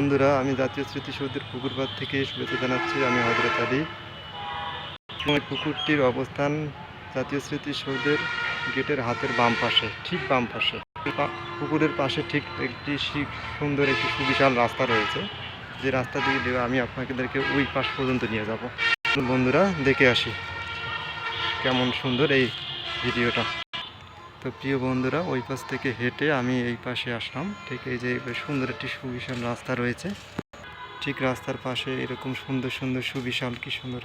বন্ধুরা, আমি জাতীয় স্মৃতিসৌধের পুকুরপাড় থেকে শুভেচ্ছা জানাচ্ছি। আমি হজরত আলী। পুকুরটির অবস্থান জাতীয় স্মৃতিসৌধের গেটের হাতের বাম পাশে, ঠিক বাম পাশে। পুকুরের পাশে ঠিক একটি সুন্দর একটি সুবিশাল রাস্তা রয়েছে। যে রাস্তা দিয়ে আমি আপনাদেরকে ওই পাশ পর্যন্ত নিয়ে যাব। বন্ধুরা, দেখে আসি কেমন সুন্দর এই ভিডিওটা। তো প্রিয় বন্ধুরা, ওই পাশ থেকে হেঁটে আমি এই পাশে আসলাম। ঠিক এই যে সুন্দর একটি সুবিশাল রাস্তা রয়েছে। ঠিক রাস্তার পাশে এরকম সুন্দর সুন্দর সুবিশাল কি সুন্দর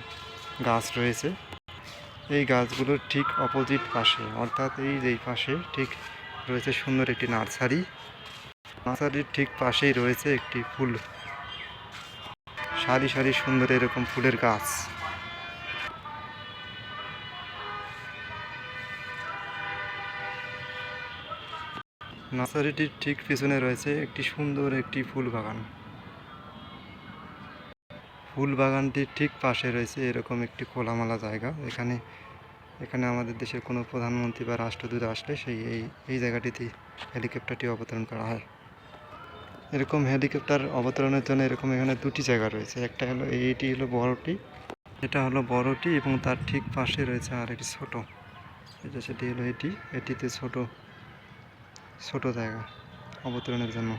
গাছ রয়েছে। এই গাছগুলোর ঠিক অপোজিট পাশে, অর্থাৎ এই এই পাশে ঠিক রয়েছে সুন্দর একটি নার্সারি। নার্সারির ঠিক পাশেই রয়েছে একটি ফুল। সারি সারি সুন্দর এরকম ফুলের গাছ। নার্সারিটির ঠিক পিছনে রয়েছে একটি সুন্দর একটি ফুল বাগান। ফুল বাগানটির ঠিক পাশে রয়েছে এরকম একটি খোলামালা জায়গা। এখানে এখানে আমাদের দেশের কোনো প্রধানমন্ত্রী বা রাষ্ট্রদূত আসলে সেই, এই এই জায়গাটিতে হেলিকপ্টারটি অবতরণ করা হয়। এরকম হেলিকপ্টার অবতরণের জন্য এরকম এখানে দুটি জায়গা রয়েছে। একটা হলো, এইটি হলো বড়টি, এটা হলো বড়টি এবং তার ঠিক পাশে রয়েছে আর একটি ছোটো। এটা সেটি হলো এটি, এটিতে ছোট ছোট জায়গা অবতরণের জন্য।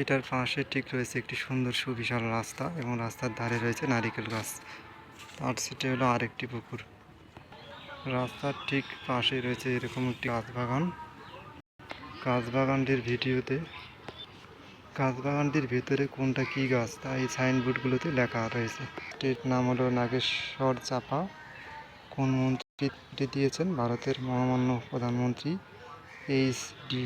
এটার পাশে ঠিক রয়েছে একটি সুন্দর সুবিশাল রাস্তা এবং রাস্তার ধারে রয়েছে নারিকেল গাছ। তার সেটা হলো আরেকটি পুকুর। রাস্তার ঠিক পাশে রয়েছে এরকম একটি গাছ বাগান গাছ বাগানটির ভিডিওতে গাছ বাগানটির ভিতরে কোনটা কি গাছ, তা এই সাইনবোর্ডগুলোতে লেখা রয়েছে। এটির নাম হলো নাগেশ্বর চাপা। কোন মন্ত্রী দিয়েছেন? ভারতের মহামান্য প্রধানমন্ত্রী এইচ ডি